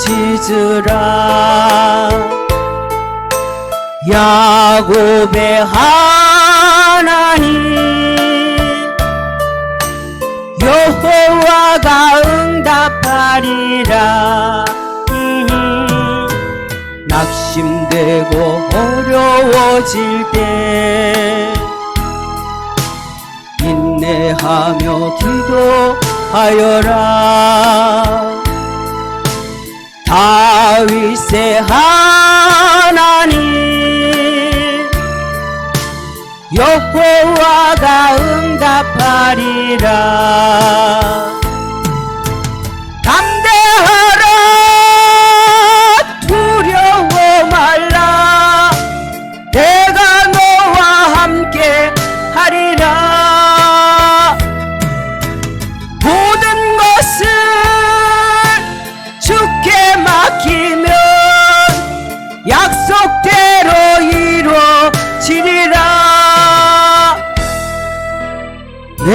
짖으라. 야곱의 하나님 여호와가 응답하리라. 음, 낙심되고 어려워질 때 인내하며 기도하여라 다윗의 하나님 여호와가 응답하리라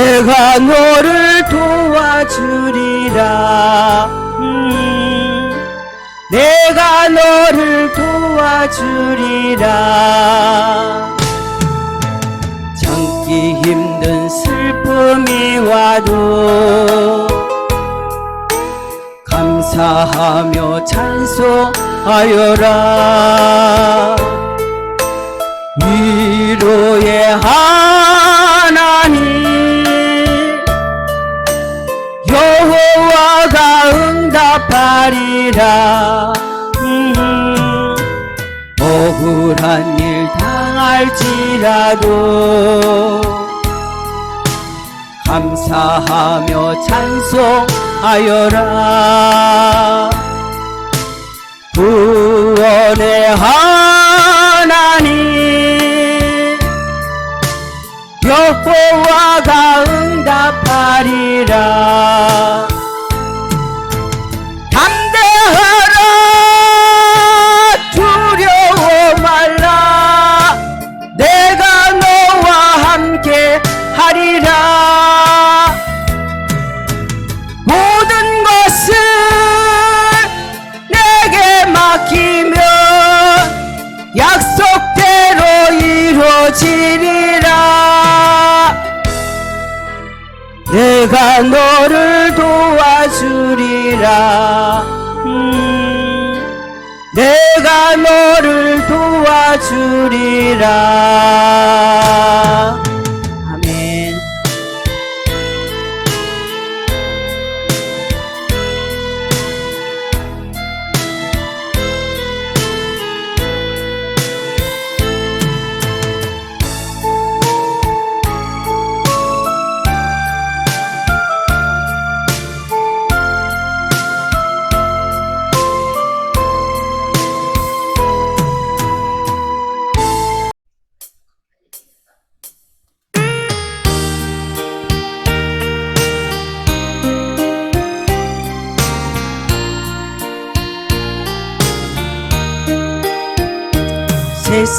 내가 너를 도와주리라. 음, 내가 너를 도와주리라. 참기 힘든 슬픔이 와도 감사하며 찬송하여라. 위로의 하 여호와가 응답하리라. 음, 억울한 일 당할지라도 감사하며 찬송하여라. 구원의 하나님 여호와가 응답하리라 내가 너를 도와주리라. 음, 내가 너를 도와주리라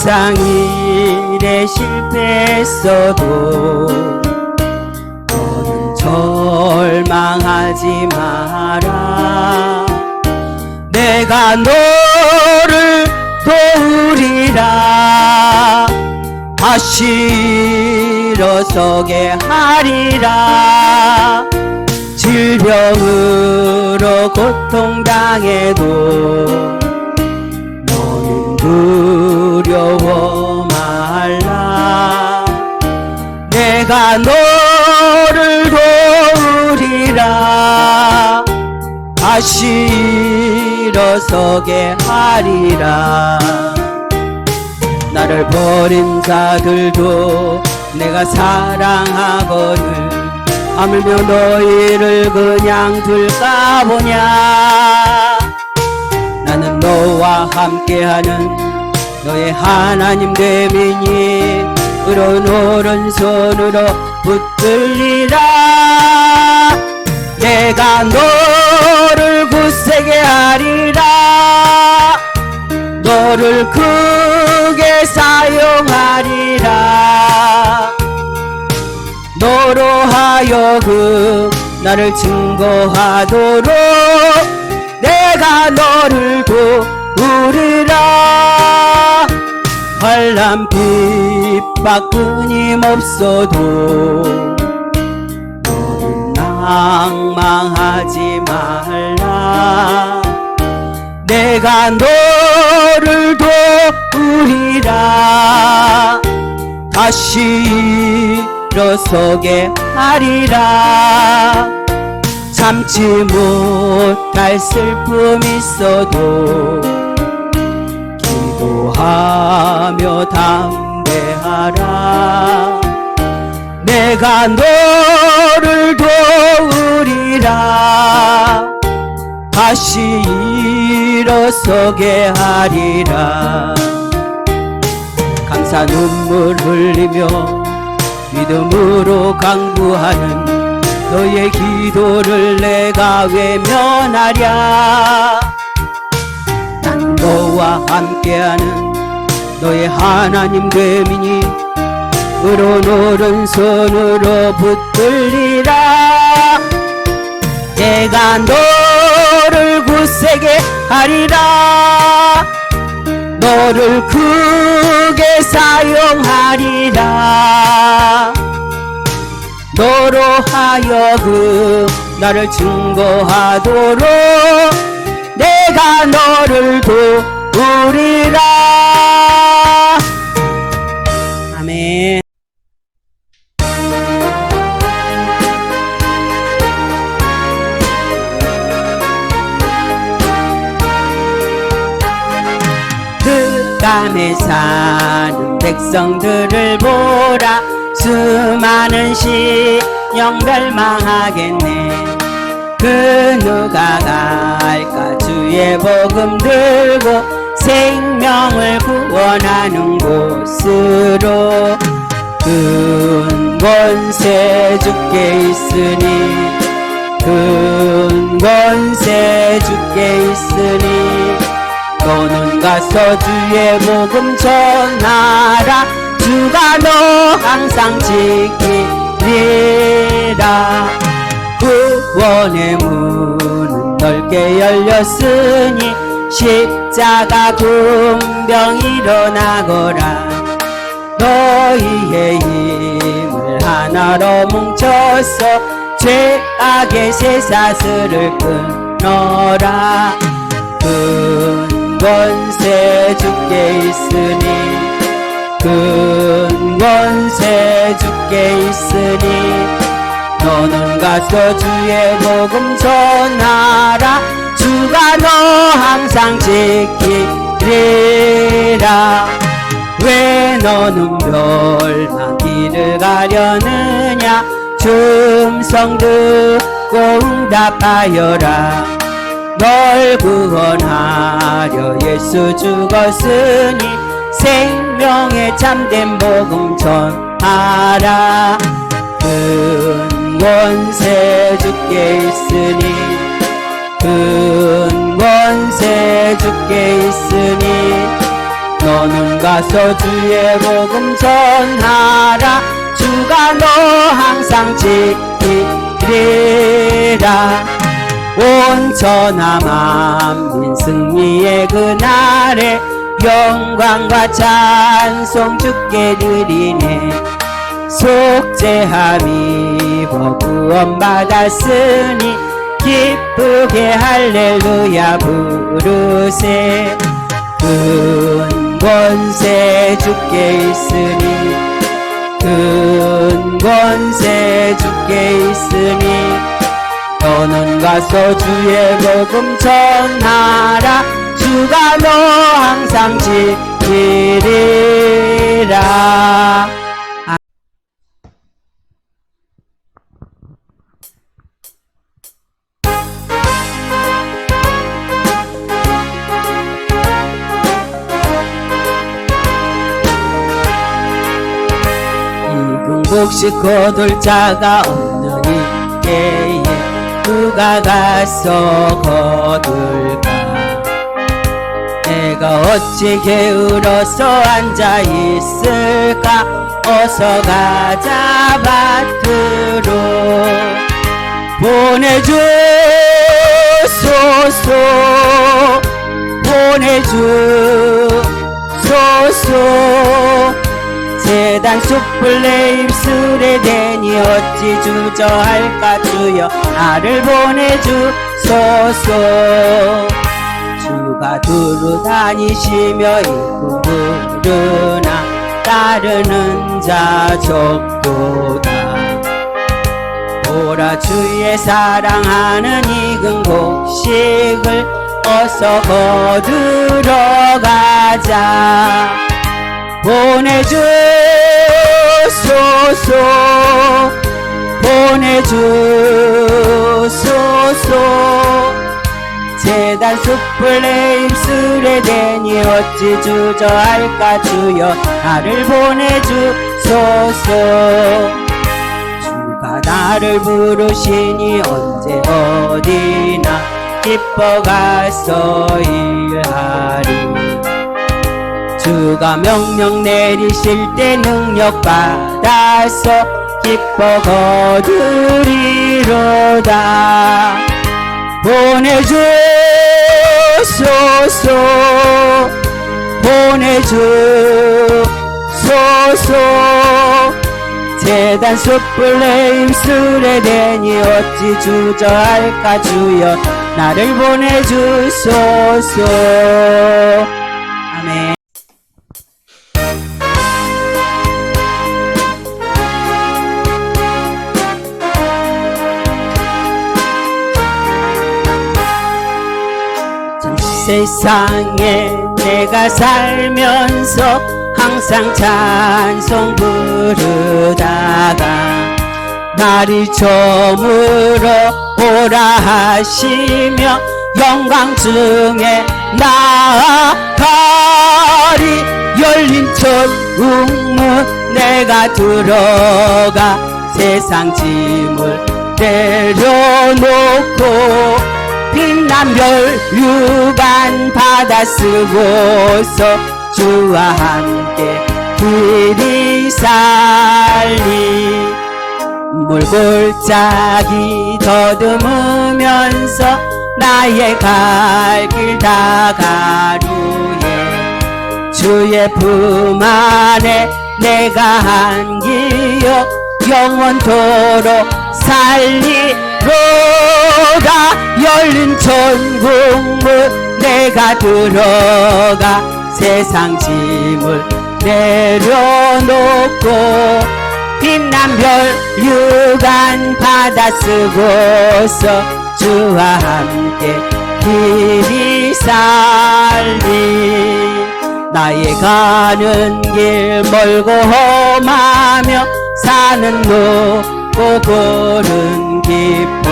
세상 일에 실패했어도 너는 절망하지 마라. 내가 너를 도우리라. 다시 일어서게 하리라. 질병으로 고통당해도 두려워 말라. 내가 너를 도우리라. 다시 일어서게 하리라. 나를 버린 자들도 내가 사랑하거든 하물며 너희를 그냥 둘까 보냐 나는 너와 함께하는 너의 하나님 되미니 의로운 오른손으로 붙들리라. 내가 너를 굳세게 하리라. 너를 크게 사용하리라. 너로 하여금 나를 증거하도록 내가 너를 도우리라. 환란 핍박 끊임없어도 너는 낭망하지 말라. 내가 너를 도우리라. 다시 일어서게 하리라 참지 못할 슬픔 있어도 기도하며 담대하라. 내가 너를 도우리라. 다시 일어서게 하리라. 감사 눈물 흘리며 믿음으로 강구하는 너의 기도를 내가 외면하랴? 난 너와 함께하는 너의 하나님 되미니 으로 오른손으로 붙들리라. 내가 너를 굳세게 하리라. 너를 크게 사용하리라 너로 하여금 나를 증거하도록 내가 너를 도우리라. 아멘. 흑감에 사는 백성들을 보라 수많은 시영 멸망하겠네. 그 누가 갈까? 주의 복음 들고 생명을 구원하는 곳으로 큰 권세 주께 있으니 큰 권세 주께 있으니 너는 가서 주의 복음 전하라 주가 너 항상 지키리라 구원의 문은 넓게 열렸으니 십자가 군병 일어나거라. 너희의 힘을 하나로 뭉쳐서 죄악의 쇠사슬을 끊어라. 큰 권세 주께 있으니 큰 권세 주께 있으니 너는 가서 주의 복음 전하라. 주가 너 항상 지키리라. 왜 너는 멸망 길을 가려느냐? 충성 듣고 응답하여라. 널 구원하려 예수 죽었으니 생명의 참된 복음 전하라 큰 권세 주께 있으니 큰 권세 주께 있으니 너는 가서 주의 복음 전하라 주가 너 항상 지키리라. 온 천하 만민 승리의 그날에 영광과 찬송 주께 드리네. 속죄함이 구원받았으니 기쁘게 할렐루야 부르세. 큰 권세 주께 있으니 큰 권세 주께 있으니 너는 가서 주의 복음 전하라 주가 너 항상 지키리라. 이궁복식 거둘 자가 없는 이때에 누가 가서 거둘까 내가 어찌 게을러서 앉아 있을까? 어서 가자 밭으로. 보내주소서. 보내주소서. 재단 숯불 내 입술에 대니 어찌 주저할까 주여. 나를 보내주소서 주가 두루 다니시며 일구 부르나 따르는 자 적도다. 보라 주의 사랑하는 익은 곡식을 어서 거두러 가자. 보내주소서 보내주소서 재단 숯불 내 입술에 대니 어찌 주저할까 주여. 나를 보내주소서. 주가 나를 부르시니 언제 어디나 기뻐 가서 일하리. 주가 명령 내리실 때 능력 받아서 기뻐 거두리로다 보내주소서. 보내주소서. 재단 숯불 내 입술에 대니 어찌 주저할까 주여. 나를 보내주소서 세상에 내가 살면서 항상 찬송 부르다가 날이 저물어 오라 하시며 영광 중에 나아가리 열린 천국문 내가 들어가 세상 짐을 내려놓고 빛난 별 유관 받아 쓰고서 주와 함께 길이 살리. 물골짜기 더듬으면서 나의 갈 길 다가루에 주의 품 안에 내가 한 기억 영원토록 살리 로다 열린 천국문 내가 들어가. 세상 짐을 내려놓고 빛난 별 유관 받아 쓰고서 주와 함께 길이 살리. 나의 가는 길 멀고 험하며 사는 높고 골은 깊어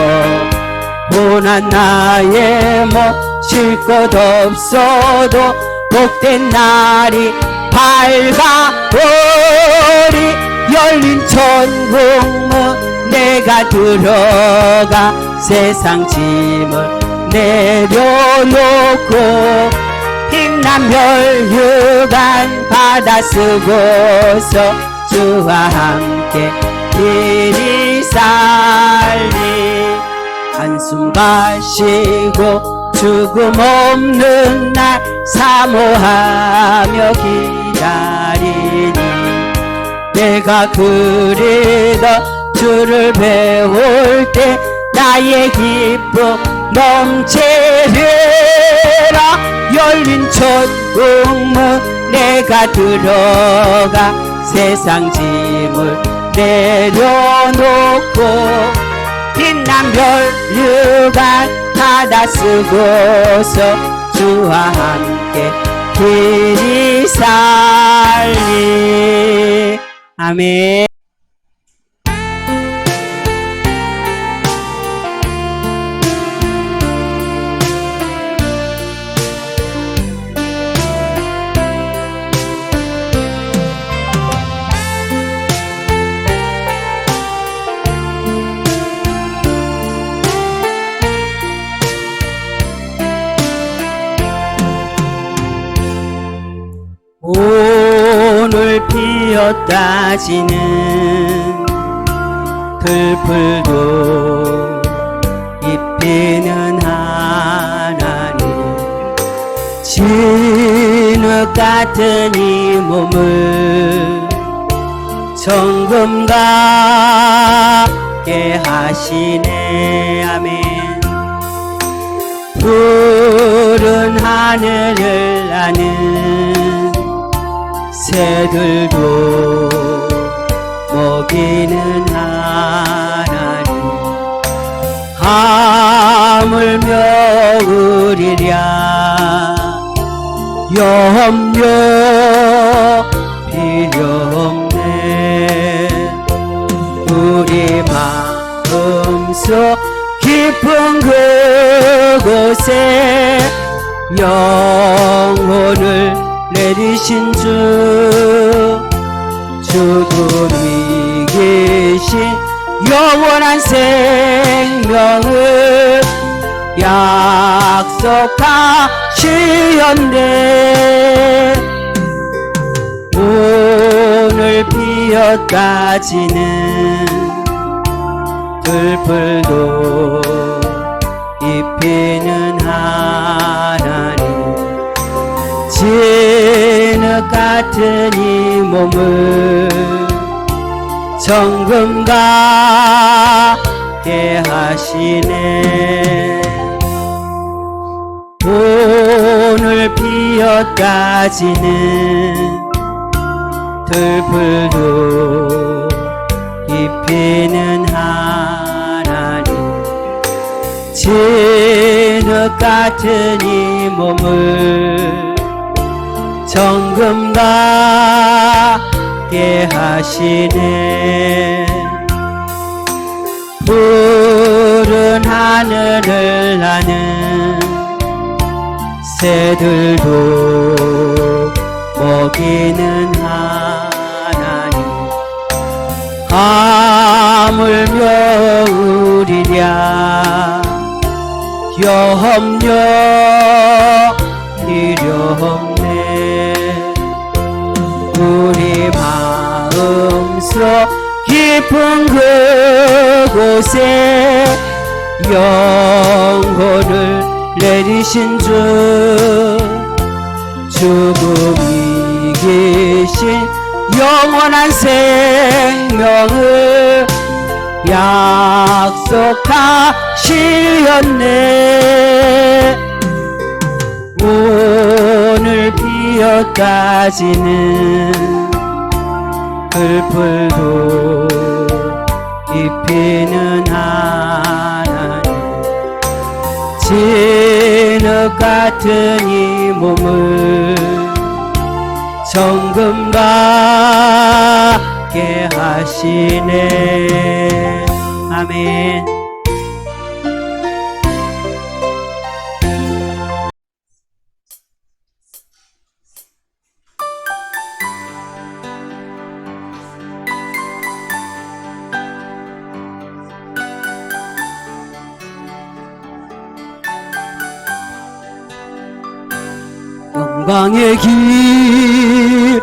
고난 나의 뭐쉴 것 없어도 복된 날이 밝아 오리. 열린 천국문 내가 들어가 세상 짐을 내려놓고 빛난 별 유관 받아 쓰고서 주와 함께 길이 살리 한숨 가시고 죽음 없는 날 사모하며 기다리니 내가 그리다 주를 배울 때 나의 기쁨 넘치리라 열린 천국문 내가 들어가 세상 짐을 내려놓고 빛난 별 유관 받아 쓰고서 주와 함께 길이 살리. 아멘 피었다지는 들풀도 입히는 하나님. 진흙 같은 이 몸을 정금 같게 하시네. 아멘. 푸른 하늘을 나는 새들도 먹이는 하나님. 하물며 우리랴. 염려 필요 없네. 우리 마음속 깊은 그곳에 영혼을 내리신 주 죽음이 계신 영원한 생명을 약속하시었네. 오늘 피었다지는 들풀도 입히는 하나님. 진흙 같은 이 몸을 정금 같게 하시네. 오늘 피었다지는 들풀도 입히는 하나님. 진흙 같은 이 몸을 같게 하시네. 푸른 하늘을 나는 새들도 먹이는 하나님. 하물며 우리랴 염려 깊은 그곳에 영혼을 내리신 주 죽음이 계신 영원한 생명을 약속하시었네. 오늘 피었다지는 글풀도 입히는 하나님. 진흙 같은 이 몸을 정금 같게 하시네. 아멘 영광의 길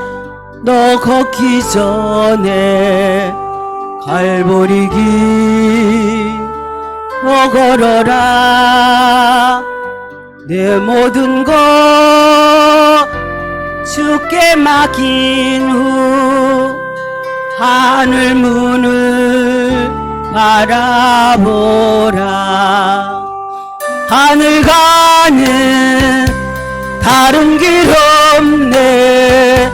너 걷기 전에 갈보리 길너 걸어라. 내 모든 것 주께 맡긴 후 하늘 문을 바라보라. 하늘 가는 다른 길 없네.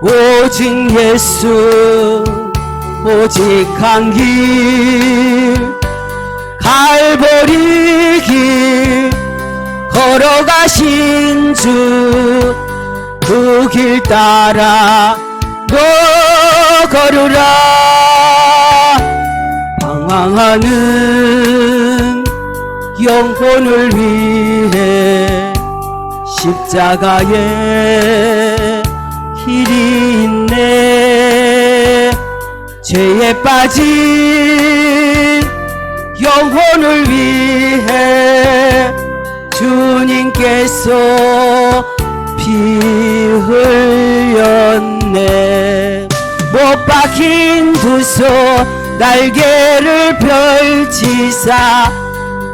오직 예수 오직 한 길. 갈보리 길 걸어가신 주 그 길 따라 너 걸으라. 방황하는 영혼을 위해 십자가에 길이 있네. 죄에 빠진 영혼을 위해 주님께서 피 흘렸네. 못 박힌 두 손 날개를 펼치사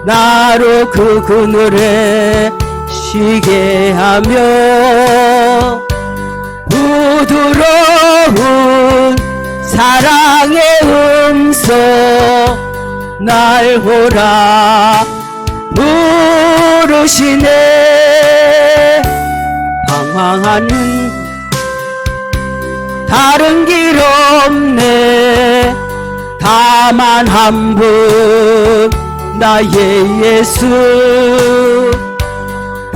나로 그 그늘에 쉬게 하며 부드러운 사랑의 음성 날 보라 부르시네. 방황하는 다른 길 없네. 다만 한 분 나의 예수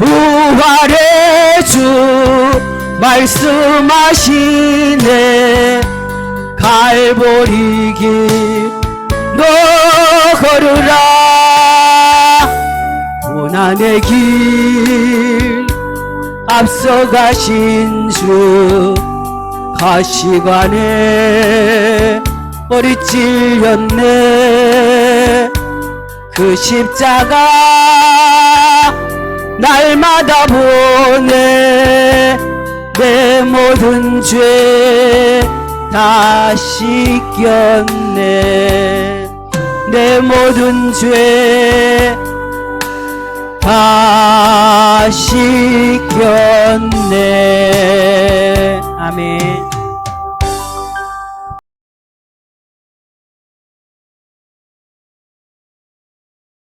부활의 주 말씀하시네. 갈보리 길너 걸으라. 고난의 길 앞서가신 주 가시관에 머리 찔렸네. 그 십자가 날마다 보내 내 모든 죄 다 씻겼네 내 모든 죄 다 씻겼네 아멘.